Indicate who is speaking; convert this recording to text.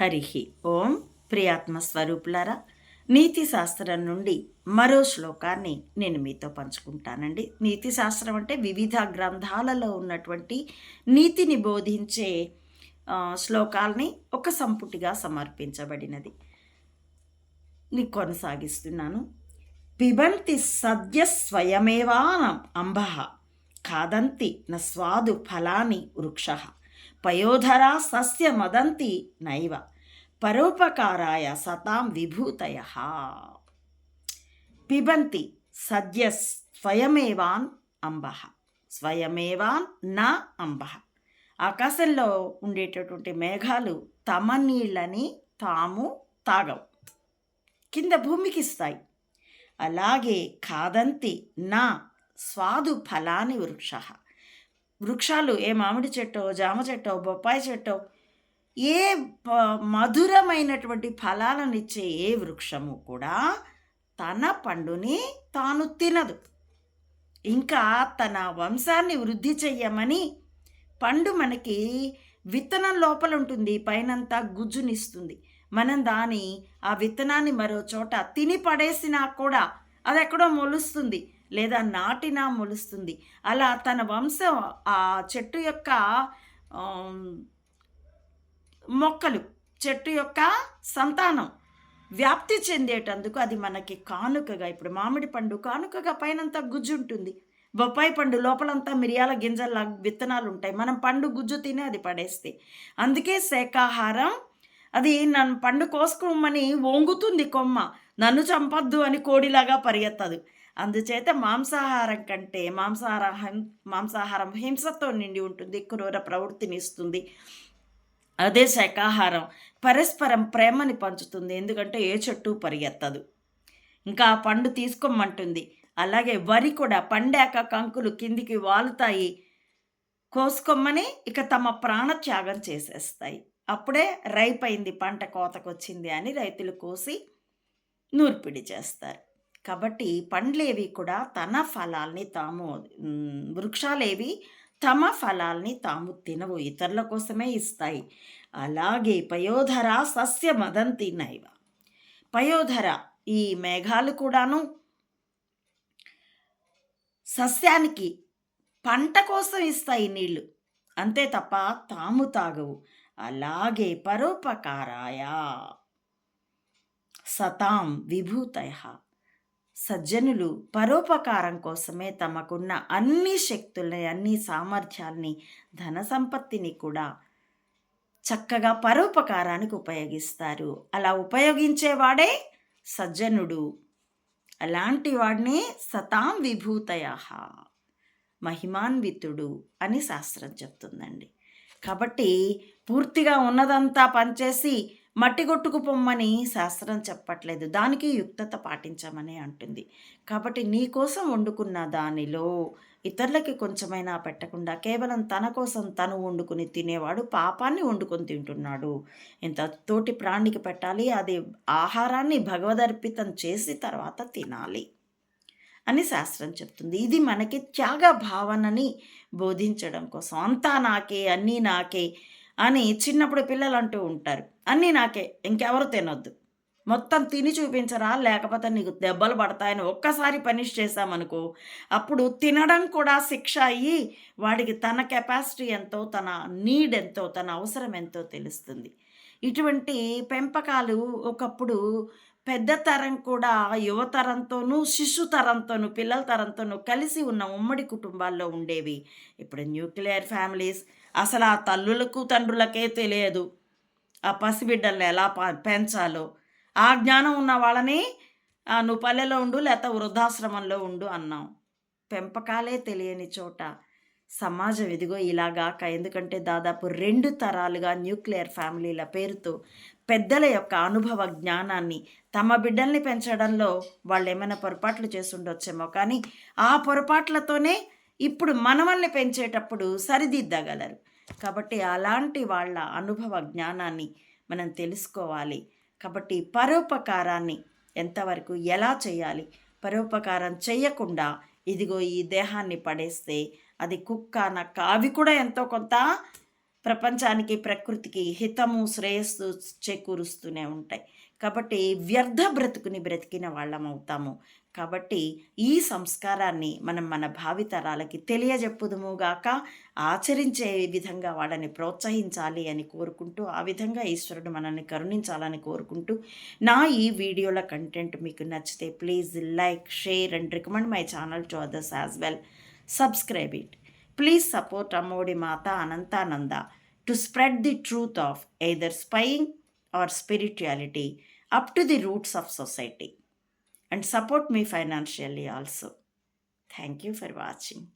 Speaker 1: హరిహి. ఓం ప్రియాత్మ స్వరూపులారా నీతి శాస్త్రం నుండి మరో శ్లోకాన్ని నేను మీతో పంచుకుంటానండి. నీతి శాస్త్రం అంటే వివిధ గ్రంథాలలో ఉన్నటువంటి నీతిని బోధించే శ్లోకాల్ని ఒక సంపుటిగా సమర్పించబడినది. నీ కొనసాగిస్తున్నాను. పిబంతి సద్య స్వయమేవా అంబ ఖాదంతి న స్వాదు ఫలాని వృక్ష. పయోధరా సస్య మదంతి నైవ. పరోపకారాయ సతాం విభూతయ. పిబంతి సద్య స్వయమేవాన్ అంబ. స్వయమేవాన్ నా అంబ. ఆకాశంలో ఉండేటటువంటి మేఘాలు తమ నీళ్ళని తాము తాగవు. కింద భూమికి ఇస్తాయి అలాగే కాదంతి నా స్వాదు ఫలాని వృక్ష. వృక్షాలు ఏ మామిడి చెట్టో జామ చెట్టో బొప్పాయి చెట్టో ఏ ప- మధురమైనటువంటి ఫలాలనిచ్చే ఏ వృక్షము కూడా తన పండుని తాను తినదు. ఇంకా తన వంశాన్ని వృద్ధి చెయ్యమని పండు మనకి విత్తనం లోపల ఉంటుంది పైనంతా గుజ్జునిస్తుంది. మనం దాని ఆ విత్తనాన్ని మరో చోట తిని పడేసినా కూడా అది ఎక్కడో మొలుస్తుంది. లేదా నాటినా మొలుస్తుంది. అలా తన వంశం ఆ చెట్టు యొక్క మొక్కలు చెట్టు యొక్క సంతానం వ్యాప్తి చెందేటందుకు అది మనకి కానుకగా ఇప్పుడు మామిడి పండు కానుకగా పైనంతా గుజ్జు ఉంటుంది. బొప్పాయి పండు లోపలంతా మిరియాల గింజల విత్తనాలు ఉంటాయి మనం పండు గుజ్జు తిని అది పడేస్తే. అందుకే శాకాహారం అది నన్ను పండు కోసుకోమని వంగుతుంది కొమ్మ. నన్ను చంపొద్దు అని కోడిలాగా పరిగెత్తదు. అందుచేత మాంసాహారం కంటే మాంసాహార మాంసాహారం హింసతో నిండి ఉంటుంది క్రూర ప్రవృత్తిని ఇస్తుంది. అదే శాకాహారం పరస్పరం ప్రేమని పంచుతుంది ఎందుకంటే ఏ చెట్టు పరిగెత్తదు. ఇంకా పండు తీసుకోమంటుంది. అలాగే వరి కూడా పండాక కంకులు కిందికి వాలుతాయి. కోసుకోమని ఇక తమ ప్రాణత్యాగం చేసేస్తాయి. అప్పుడే రైపైంది పంట కోతకొచ్చింది అని రైతులు కోసి నూర్పిడి చేస్తారు. కాబట్టి పండ్లేవి కూడా తన ఫలాల్ని తాము వృక్షాలేవి తమ ఫలాల్ని తాము తినవు ఇతరుల కోసమే ఇస్తాయి. అలాగే పయోధర సస్య మదంతి నైవ. పయోధర ఈ మేఘాలు కూడాను సస్యానికి పంట కోసం ఇస్తాయి నీళ్ళు. అంతే తప్ప తాము తాగవు. అలాగే పరోపకారాయ. సతాం విభూతయ. సజ్జనులు పరోపకారం కోసమే తమకున్న అన్ని శక్తుల్ని అన్ని సామర్థ్యాల్ని ధన సంపత్తిని కూడా చక్కగా పరోపకారానికి ఉపయోగిస్తారు. అలా ఉపయోగించేవాడే సజ్జనుడు. అలాంటి వాడిని సతాం విభూతయ. మహిమాన్వితుడు అని శాస్త్రం చెప్తుందండి. కాబట్టి పూర్తిగా ఉన్నదంతా పనిచేసి మట్టి కొట్టుకు పొమ్మని శాస్త్రం చెప్పట్లేదు. దానికి యుక్తత పాటించమని అంటుంది. కాబట్టి నీ కోసం వండుకున్న దానిలో ఇతరులకి కొంచెమైనా పెట్టకుండా కేవలం తన కోసం తను వండుకుని తినేవాడు పాపాన్ని వండుకొని తింటున్నాడు. ఇంత తోటి ప్రాణికి పెట్టాలి? అది ఆహారాన్ని భగవదర్పితం చేసి తర్వాత తినాలి. అని శాస్త్రం చెప్తుంది. ఇది మనకి త్యాగ భావనని బోధించడం కోసం. అంతా నాకే అన్నీ నాకే అని చిన్నప్పుడు పిల్లలు అంటూ ఉంటారు. అన్నీ నాకే ఇంకెవరు తినొద్దు. మొత్తం తిని చూపించరా? లేకపోతే నీకు దెబ్బలు పడతాయని ఒక్కసారి పనిష్ చేశామనుకో అప్పుడు తినడం కూడా శిక్ష అయ్యి వాడికి తన కెపాసిటీ ఎంతో తన నీడ్ ఎంతో తన అవసరం ఎంతో తెలుస్తుంది. ఇటువంటి పెంపకాలు ఒకప్పుడు పెద్ద తరం కూడా యువతరంతోనూ శిశు తరంతోనూ పిల్లల తరంతోనూ కలిసి ఉన్న ఉమ్మడి కుటుంబాల్లో ఉండేవి. ఇప్పుడు న్యూక్లియర్ ఫ్యామిలీస్ అసలు ఆ తల్లులకు తండ్రులకే తెలియదు. ఆ పసిబిడ్డల్ని ఎలా పెంచాలో. ఆ జ్ఞానం ఉన్న వాళ్ళని "ఆ, నువ్వు పల్లెలో ఉండు లేకపోతే వృద్ధాశ్రమంలో ఉండు అన్నాం. పెంపకాలే తెలియని చోట సమాజం ఇదిగో ఇలాగాక. ఎందుకంటే దాదాపు రెండు తరాలుగా న్యూక్లియర్ ఫ్యామిలీల పేరుతో పెద్దల యొక్క అనుభవ జ్ఞానాన్ని తమ బిడ్డల్ని పెంచడంలో వాళ్ళు ఏమైనా పొరపాట్లు చేసుండొచ్చేమో కానీ ఆ పొరపాట్లతోనే ఇప్పుడు మనవల్ని పెంచేటప్పుడు సరిదిద్దగలరు. కాబట్టి అలాంటి వాళ్ళ అనుభవ జ్ఞానాన్ని మనం తెలుసుకోవాలి. కాబట్టి పరోపకారాన్ని ఎంతవరకు ఎలా చేయాలి? పరోపకారం చేయకుండా ఇదిగో ఈ దేహాన్ని పడేస్తే అది కుక్క నక్క అవి కూడా ఎంతో కొంత ప్రపంచానికి ప్రకృతికి హితము శ్రేయస్సు చేకూరుస్తూనే ఉంటాయి. కాబట్టి వ్యర్థ బ్రతుకుని బ్రతికిన వాళ్ళం అవుతాము. కాబట్టి ఈ సంస్కారాన్ని మనం మన భావితరాలకి తెలియజెప్పుదుముగాక ఆచరించే విధంగా వాళ్ళని ప్రోత్సహించాలి అని కోరుకుంటూ ఆ విధంగా ఈశ్వరుడు మనల్ని కరుణించాలని కోరుకుంటూ నా ఈ వీడియోల కంటెంట్ మీకు నచ్చితే please like share and recommend my channel to others as well. Subscribe it. please support Amodi Mata Anantananda to spread the truth of either spying or spirituality up to the roots of society and support me financially also. Thank you for watching.